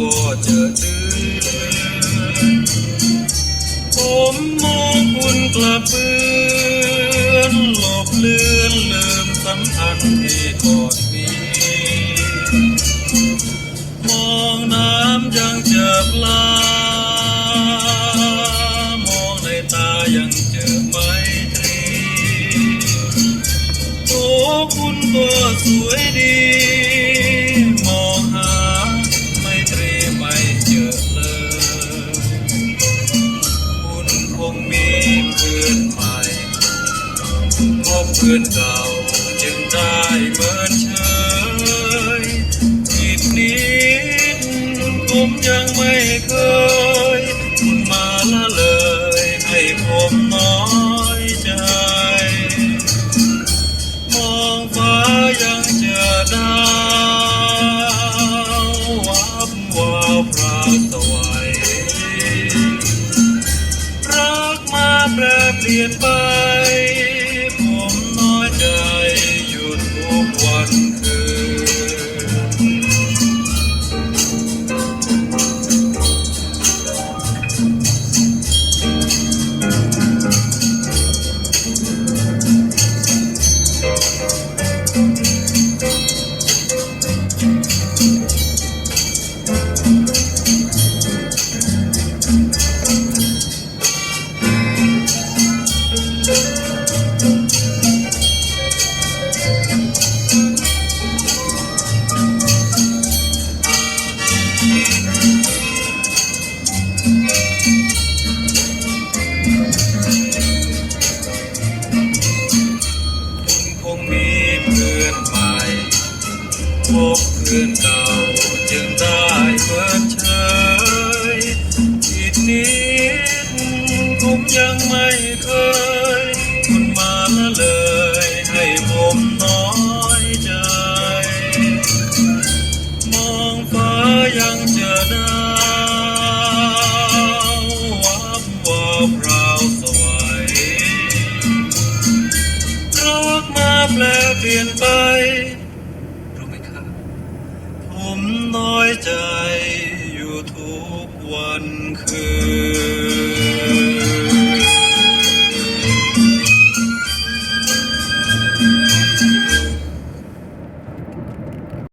จะเตืผมมองคุณกระเปื่อนหลบเลือนลืมสำคัญที่กอดมีมองน้ำยังเจอปลามองในตายังเจอไมตรีโอ้คุณก็สวยดี เหมือนเก่าจึงได้เมินเชยผิดนี้ผมยังไม่เคย คุณมาละเลยให้ผมน้อยใจ มองฟ้ายังเจอดาววับวับระสวยรักมาแปรเปลี่ยนไป งมีเพื่อนใหม่พบเพื่อนเก่าจึงได้เปิดเฉยอีกนิดผมยังไม่เคย เปลี่ยนไป รู้ไหมครับ ผมน้อยใจอยู่ทุกวันคืน